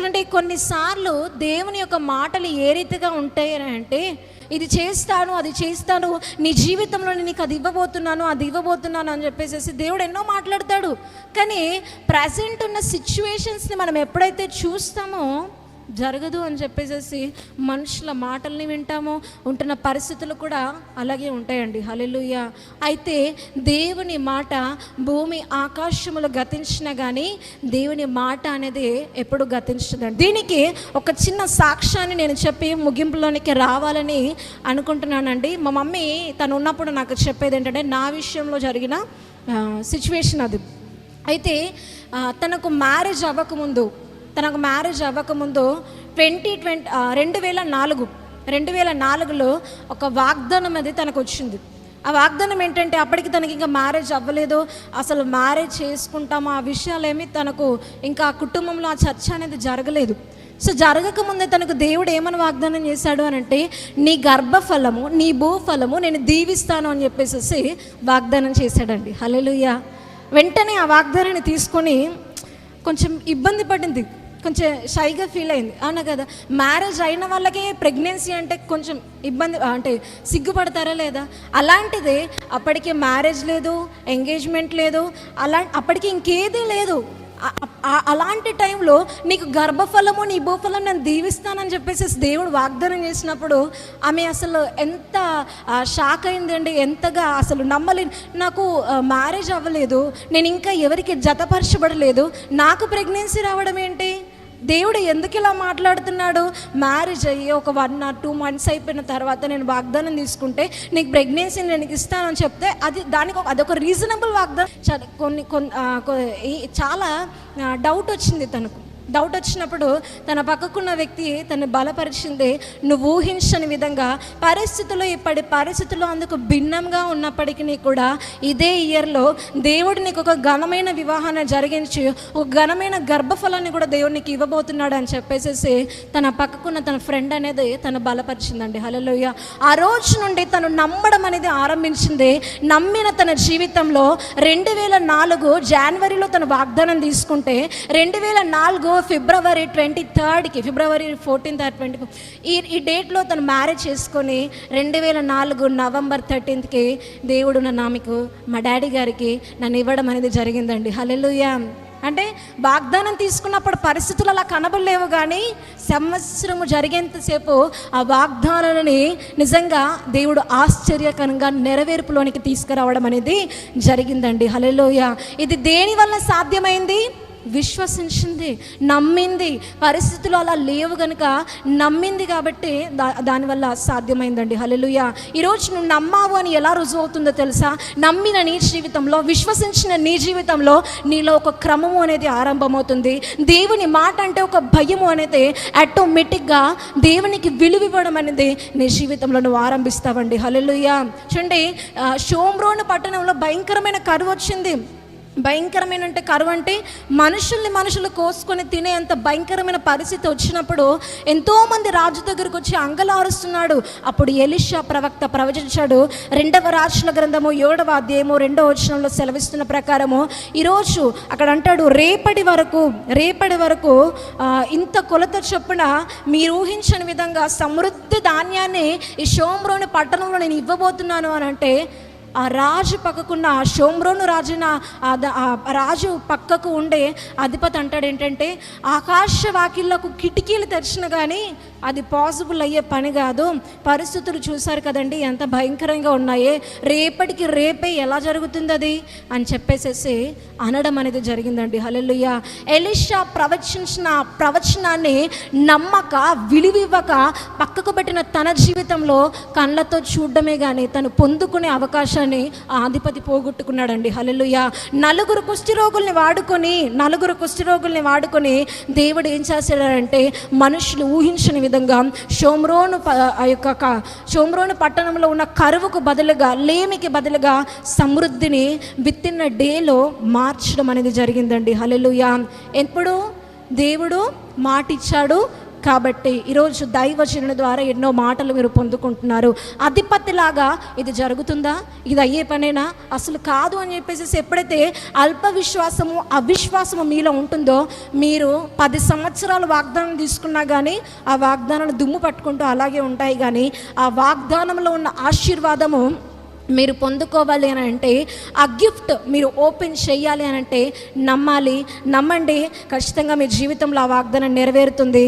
చూడండి కొన్నిసార్లు దేవుని యొక్క మాటలు ఏ రీతిగా ఉంటాయి అంటే ఇది చేస్తాను అది చేస్తాను నీ జీవితంలో నీకు అది ఇవ్వబోతున్నాను అది ఇవ్వబోతున్నాను అని చెప్పేసి దేవుడు ఎన్నో మాట్లాడతాడు. కానీ ప్రజెంట్ ఉన్న సిచ్యువేషన్స్ని మనం ఎప్పుడైతే చూస్తామో జరగదు అని చెప్పేసి మనుషుల మాటల్ని వింటాము ఉంటున్న పరిస్థితులు కూడా అలాగే ఉంటాయండి. హలెలుయ అయితే దేవుని మాట భూమి ఆకాశములు గతించినా కానీ దేవుని మాట అనేది ఎప్పుడు గతించదండి. దీనికి ఒక చిన్న సాక్ష్యాన్ని నేను చెప్పి ముగింపులోనికి రావాలని అనుకుంటున్నానండి. మా మమ్మీ తను ఉన్నప్పుడు నాకు చెప్పేది ఏంటంటే నా విషయంలో జరిగిన సిచ్యువేషన్ అది. అయితే తనకు మ్యారేజ్ అవ్వకముందు తనకు మ్యారేజ్ అవ్వకముందు ట్వంటీ ట్వంటీ రెండు వేల నాలుగు రెండు వేల నాలుగులో ఒక వాగ్దానం అది తనకు వచ్చింది. ఆ వాగ్దానం ఏంటంటే అప్పటికి తనకి ఇంకా మ్యారేజ్ అవ్వలేదు. అసలు మ్యారేజ్ చేసుకుంటామా? ఆ విషయాలేమి తనకు ఇంకా ఆ కుటుంబంలో ఆ చర్చ అనేది జరగలేదు. సో జరగకముందే తనకు దేవుడు ఏమని వాగ్దానం చేశాడు అని అంటే నీ గర్భఫలము నీ భూఫలము నేను దీవిస్తాను అని చెప్పేసి వాగ్దానం చేశాడండి. హల్లెలూయా. వెంటనే ఆ వాగ్దానాన్ని తీసుకొని కొంచెం ఇబ్బంది పడింది. కొంచెం షైగా ఫీల్ అయింది. అవునా కదా? మ్యారేజ్ అయిన వాళ్ళకే ప్రెగ్నెన్సీ అంటే కొంచెం ఇబ్బంది అంటే సిగ్గుపడతారా లేదా? అలాంటిదే అప్పటికి మ్యారేజ్ లేదు ఎంగేజ్మెంట్ లేదు అలా అప్పటికి ఇంకేదీ లేదు. అలాంటి టైంలో నీకు గర్భఫలము నీ భూఫలం నేను దీవిస్తానని చెప్పేసి దేవుడు వాగ్దానం చేసినప్పుడు ఆమె అసలు ఎంత షాక్ అయిందండి ఎంతగా అసలు నమ్మలేను నాకు మ్యారేజ్ అవ్వలేదు నేను ఇంకా ఎవరికి జతపరచబడలేదు నాకు ప్రెగ్నెన్సీ రావడం ఏంటి? దేవుడు ఎందుకు ఇలా మాట్లాడుతున్నాడు? మ్యారేజ్ అయ్యి ఒక వన్ ఆర్ టూ మంత్స్ అయిపోయిన తర్వాత నేను వాగ్దానం తీసుకుంటే నీకు ప్రెగ్నెన్సీ నేను ఇస్తానని చెప్తే అది దానికి ఒక అదొక రీజనబుల్ వాగ్దానం. కొన్ని కొన్ని చాలా డౌట్ వచ్చింది తనకు. డౌట్ వచ్చినప్పుడు తన పక్కకున్న వ్యక్తి తను బలపరిచింది నువ్వు ఊహించని విధంగా పరిస్థితులు ఇప్పటి పరిస్థితులు అందుకు భిన్నంగా ఉన్నప్పటికీ కూడా ఇదే ఇయర్లో దేవుడు నీకు ఒక ఘనమైన వివాహాన్ని జరిగించి ఒక ఘనమైన గర్భఫలాన్ని కూడా దేవుడు నీకు ఇవ్వబోతున్నాడు అని చెప్పేసేసి తన పక్కకున్న తన ఫ్రెండ్ అనేది తను బలపరిచిందండి. హలోయ ఆ రోజు నుండి తను నమ్మడం అనేది ఆరంభించింది. నమ్మిన తన జీవితంలో రెండు వేల నాలుగు జనవరిలో తను వాగ్దానం తీసుకుంటే రెండు వేల నాలుగు ఫిబ్రవరి ట్వంటీ థర్డ్కి ఫిబ్రవరి ఫోర్టీన్త్ ఆర్ ట్వంటీ ఈ ఈ డేట్లో తను మ్యారేజ్ చేసుకొని రెండు వేల నాలుగు నవంబర్ థర్టీన్త్కి దేవుడు నా మీకు మా డాడీ గారికి నన్ను ఇవ్వడం అనేది జరిగిందండి. హలెలుయా అంటే వాగ్దానం తీసుకున్నప్పుడు పరిస్థితులు అలా కనబడలేవు కానీ సంవత్సరము జరిగేంతసేపు ఆ వాగ్దానాలని నిజంగా దేవుడు ఆశ్చర్యకరంగా నెరవేర్పులోనికి తీసుకురావడం అనేది జరిగిందండి. హల్లెలూయా. ఇది దేని వల్ల సాధ్యమైంది? విశ్వసించింది నమ్మింది. పరిస్థితులు అలా లేవు కనుక నమ్మింది కాబట్టి దా దానివల్ల సాధ్యమైందండి. హల్లెలూయా. ఈరోజు నువ్వు నమ్మావు అని ఎలా రుజువు అవుతుందో తెలుసా? నమ్మిన నీ జీవితంలో విశ్వసించిన నీ జీవితంలో నీలో ఒక క్రమము అనేది ఆరంభమవుతుంది. దేవుని మాట అంటే ఒక భయము అనేది ఆటోమేటిక్గా దేవునికి విలువివ్వడం అనేది నీ జీవితంలో నువ్వు ఆరంభిస్తావండి. హల్లెలూయా. చూడండి షోమ్రోను పట్టణంలో భయంకరమైన కరువు వచ్చింది. భయంకరమైన అంటే కరువు అంటే మనుషుల్ని మనుషులు కోసుకొని తినే అంత భయంకరమైన పరిస్థితి వచ్చినప్పుడు ఎంతోమంది రాజు దగ్గరకు వచ్చి అంగలారుస్తున్నాడు. అప్పుడు ఎలిషా ప్రవక్త ప్రవచించాడు. రెండవ రాజుల గ్రంథము ఏడవ అధ్యాయము రెండవ వచనంలో సెలవిస్తున్న ప్రకారము ఈరోజు అక్కడ అంటాడు రేపటి వరకు రేపటి వరకు ఇంత కొలత చొప్పున మీరు ఊహించని విధంగా సమృద్ధి ధాన్యాన్ని ఈ షోమ్రోని పట్టణంలో నేను ఇవ్వబోతున్నాను అని అంటే ఆ రాజు పక్కకున్న ఆ షోమ్రోను రాజున ఆ రాజు పక్కకు ఉండే అధిపతి అంటాడు ఏంటంటే ఆకాశ వాకిళ్ళకు కిటికీలు తెరిచిన కానీ అది పాసిబుల్ అయ్యే పని కాదు. పరిస్థితులు చూశారు కదండి ఎంత భయంకరంగా ఉన్నాయే. రేపటికి రేపే ఎలా జరుగుతుంది అది? అని చెప్పేసేసి అనడం అనేది జరిగిందండి. హల్లెలూయ. ఎలిషా ప్రవచించిన ప్రవచనాన్ని నమ్మక విలువివ్వక పక్కకు పెట్టిన తన జీవితంలో కళ్ళతో చూడడమే కానీ తను పొందుకునే అవకాశం ఆ ఆధిపతి పోగొట్టుకున్నాడండి. హల్లెలూయ. నలుగురు కుష్ఠరోగుల్ని వాడుకొని నలుగురు కుష్ఠరోగుల్ని వాడుకొని దేవుడు ఏం చేశాడంటే మనుషులు ఊహించని విధంగా షోమ్రోను ప- ఆ యొక్క షోమ్రోను పట్టణంలో ఉన్న కరువుకు బదులుగా లేమికి బదులుగా సమృద్ధిని విత్తిన డేలో మార్చడం అనేది జరిగిందండి. హల్లెలూయా. ఎప్పుడు? దేవుడు మాటిచ్చాడు. కాబట్టి ఈరోజు దైవచనుల ద్వారా ఎన్నో మాటలు మీరు పొందుకుంటున్నారు. అధిపతిలాగా ఇది జరుగుతుందా? ఇది అయ్యే పనేనా? అసలు కాదు అని చెప్పేసి ఎప్పుడైతే అల్ప విశ్వాసము అవిశ్వాసము మీలో ఉంటుందో మీరు పది సంవత్సరాలు వాగ్దానం తీసుకున్నా కానీ ఆ వాగ్దానాలు దుమ్ము పట్టుకుంటూ అలాగే ఉంటాయి కానీ ఆ వాగ్దానంలో ఉన్న ఆశీర్వాదము మీరు పొందుకోవాలి అని అంటే ఆ గిఫ్ట్ మీరు ఓపెన్ చేయాలి అని అంటే నమ్మాలి నమ్మండి ఖచ్చితంగా మీ జీవితంలో ఆ వాగ్దానం నెరవేరుతుంది.